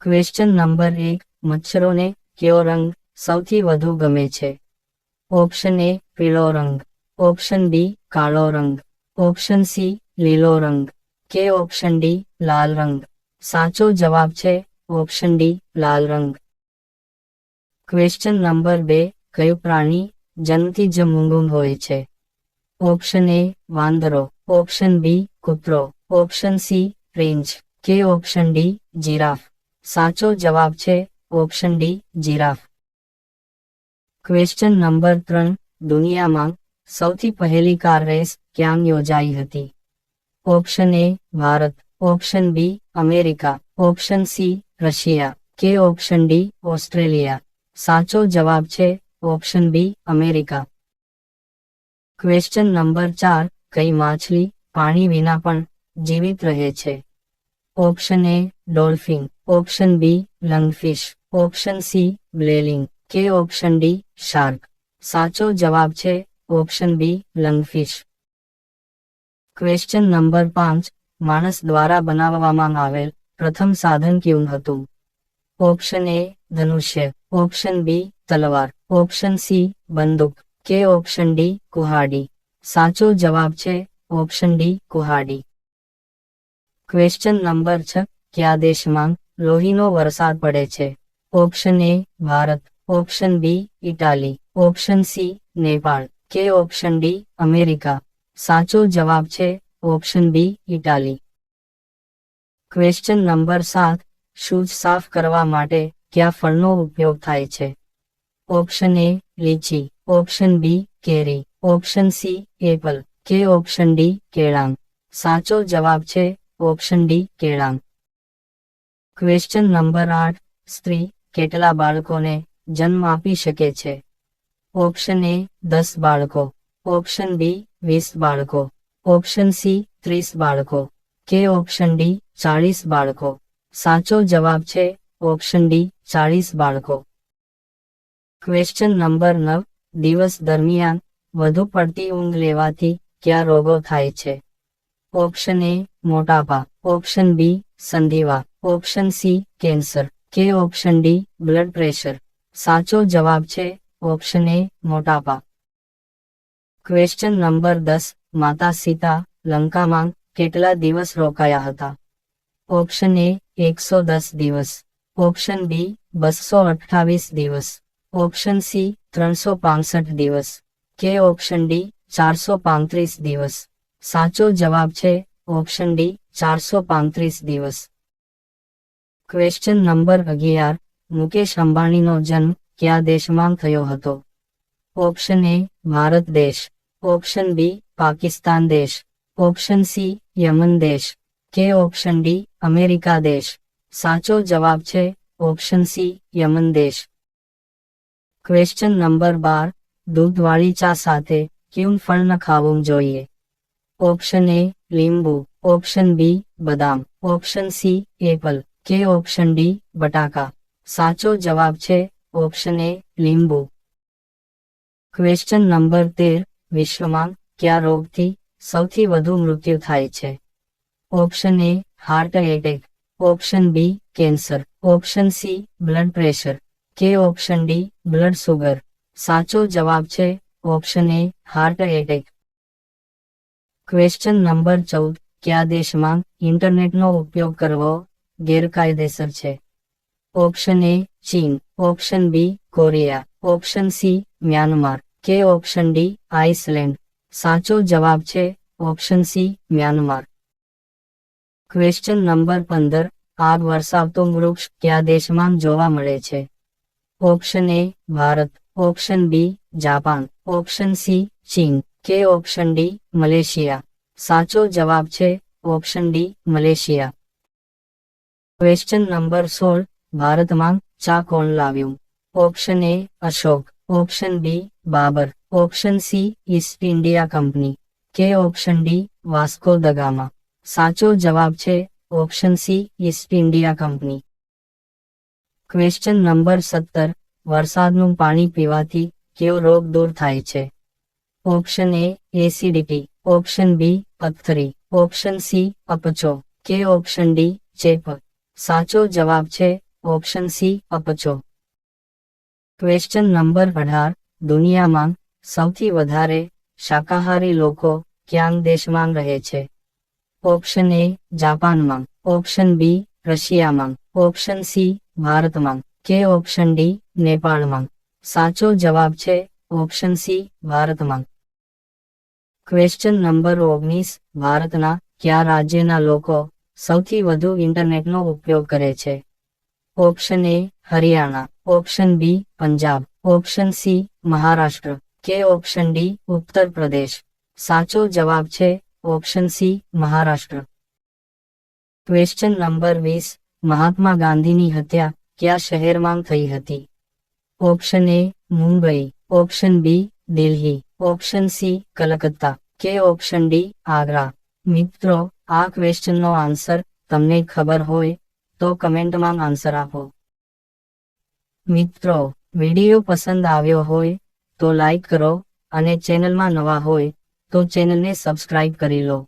Question number એક મચ્છરોને કયો રંગ સૌથી વધુ ગમે છે? ઓપ્શન એ પીળો રંગ. ઓપ્શન બી કાળો રંગ. ઓપ્શન સી લીલો રંગ. કે ઓપ્શન ડી લાલ રંગ. સાચો જવાબ છે ઓપ્શન ડી લાલ રંગ. ક્વેશ્ચન નંબર બે, કયું પ્રાણી જન્મથી જ મૂંગું હોય છે? ઓપ્શન એ વાંદરો. ઓપ્શન બી કૂતરો. ઓપ્શન સી રેન્જ. કે ઓપ્શન ડી જીરાફ. સાચો જવાબ છે option D, giraffe. Question number ત્રણ, દુનિયામાં સૌથી પહેલી કાર રેસ ક્યાં યોજાઈ હતી? Option A, Bharat. Option B, America. Option C, Russia. કે ઓપ્શન ડી, ઓસ્ટ્રેલિયા. સાચો જવાબ છે option B, America. Question number ચાર, કઈ માછલી પાણી વિના પણ જીવિત રહે છે? Option A dolphin, option B lungfish, option C બ્લેલિંગ, કે ઓપ્શન ડી શાર્ક. સાચો જવાબ છે option B lungfish. Question number પાંચ, માણસ દ્વારા બનાવવામાં આવેલ પ્રથમ સાધન કયું હતું? ઓપ્શન એ ધનુષ્ય, ઓપ્શન બી તલવાર, ઓપ્શન સી બંદૂક, કે ઓપ્શન ડી કુહાડી. સાચો જવાબ છે ઓપ્શન ડી કુહાડી. ક્વેશ્ચન નંબર છ. કયા દેશમાં લોહીનો વરસાદ પડે છે? Option A Bharat. Option B Italy. Option C Nepal. કે ઓપ્શન ડી અમેરિકા? સાચો જવાબ છે option B Italy. Question number સાત. શૂઝ સાફ કરવા માટે કયા ફળનો ઉપયોગ થાય છે? ઓપ્શન એ લીચી. ઓપ્શન બી કેરી. Option C apple. કે ઓપ્શન ડી કેળાંગ સાચો જવાબ છે ઓપ્શન ડી કેળાંગ ક્વેશ્ચન નંબર આઠ સ્ત્રી કેટલા બાળકોને જન્મ આપી શકે છે? ઓપ્શન એ દસ બાળકો. ઓપ્શન બી વીસ બાળકો. ઓપ્શન સી ત્રીસ બાળકો. કે ઓપ્શન ડી ચાળીસ બાળકો. સાચો જવાબ છે ઓપ્શન ડી ચાળીસ બાળકો. ક્વેશ્ચન નંબર નવ, દિવસ દરમિયાન વધુ પડતી ઊંઘ લેવાથી કયા રોગો થાય છે? ઓપ્શન એ મોટાપા ઓપ્શન બી સંધિવા ઓપ્શન સી કેન્સર કે ઓપ્શન ડી બ્લડ પ્રેશર સાચો જવાબ છે ઓપ્શન એ મોટાપા ક્વેશ્ચન નંબર દસ. માતા સીતા લંકામાં કેટલા દિવસ રોકાયા હતા? ઓપ્શન એ એકસો દસ દિવસ. ઓપ્શન બી બસો અઠ્ઠાવીસ દિવસ. ઓપ્શન સી ત્રણસો પાંસઠ દિવસ. કે ઓપ્શન ડી ચારસો પાંત્રીસ દિવસ. સાચો જવાબ છે ઓપ્શન ડી, ચારસો પાંત્રીસ દિવસ. ક્વેશ્ચન નંબર અગિયાર, મુકેશ અંબાણીનો જન્મ કયા દેશમાં થયો હતો? ઓપ્શન એ ભારત દેશ. ઓપ્શન બી પાકિસ્તાન દેશ. ઓપ્શન સી યમન દેશ. કે ઓપ્શન ડી અમેરિકા દેશ. સાચો જવાબ છે ઓપ્શન સી યમન દેશ. ક્વેશ્ચન નંબર બાર, દૂધવાળી ચા સાથે કયું ફળ ન ખાવું જોઈએ? ઓપ્શન એ લીંબુ ઓપ્શન બી બદામ ઓપ્શન સી એપલ કે ઓપ્શન ડી બટાકા સાચો જવાબ છે ઓપ્શન એ લીંબુ ક્વેશ્ચન નંબર તેર, વિશ્વમાં કયા રોગથી સૌથી વધુ મૃત્યુ થાય છે? Option A heart attack option B cancer option C blood pressure કે ઓપ્શન ડી બ્લડ સુગર સાચો જવાબ છે option A heart attack question number ચૌદ. કયા દેશમાં ઇન્ટરનેટનો ઉપયોગ કરવો ગેરકાયદેસર છે? ઓપ્શન એ ચીન. Option B Korea. Option C Myanmar. કે ઓપ્શન ડી આઇસલેન્ડ? સાચો જવાબ છે option C Myanmar. Question number પંદર. આગ વરસાવતું વૃક્ષ કયા દેશમાં જોવા મળે છે? Option A Bharat. Option B Japan. Option C ચીન. કે ઓપ્શન ડી, મલેશિયા? સાચો જવાબ છે option D, Malaysia. Question number સોળ, ભારતમાં ચા કોણ લાવ્યું? Option A, Ashok. Option B, Babur. Option C, East India company. કે option D, Vasco da Gama સાચો જવાબ છે option C, East India company. Question number સત્તર, વરસાદનું પાણી પીવાથી કેવો રોગ દૂર થાય છે? Option A acidity option B પથરી ઓપ્શન સી અપચો. કે ઓપ્શન ડી ચેપ સાચો જવાબ છે, ઓપ્શન સી અપચો. ક્વેશ્ચન નંબર અઢાર. દુનિયામાં સૌથી વધારે શાકાહારી લોકો ક્યાં દેશમાં રહે છે? ઓપ્શન એ જાપાનમાં. ઓપ્શન બી રશિયામાં. ઓપ્શન સી ભારતમાં. કે ઓપ્શન ડી નેપાળમાં. સાચો જવાબ છે ઓપ્શન સી ભારતમાં ક્વેશ્ચન નંબર ઓગણીસ ભારતના કયા રાજ્યના લોકો સૌથી વધુ ઇન્ટરનેટનો ઉપયોગ કરે છે? Option A Haryana option B Punjab option C Maharashtra કે ઓપ્શન ડી ઉત્તર પ્રદેશ સાચો જવાબ છે option C Maharashtra question number વીસ. મહાત્મા ગાંધીની હત્યા કયા શહેરમાં થઈ હતી? Option A Mumbai option B Delhi option C Calcutta કે ઓપ્શન ડી આગ્રા મિત્રો, આ ક્વેશ્ચનનો આન્સર તમને ખબર હોય તો કમેન્ટમાં આન્સર આપો. મિત્રો વીડિયો પસંદ આવ્યો હોય તો લાઈક કરો અને ચેનલમાં નવા હોય તો ચેનલને સબસ્ક્રાઇબ કરી લો.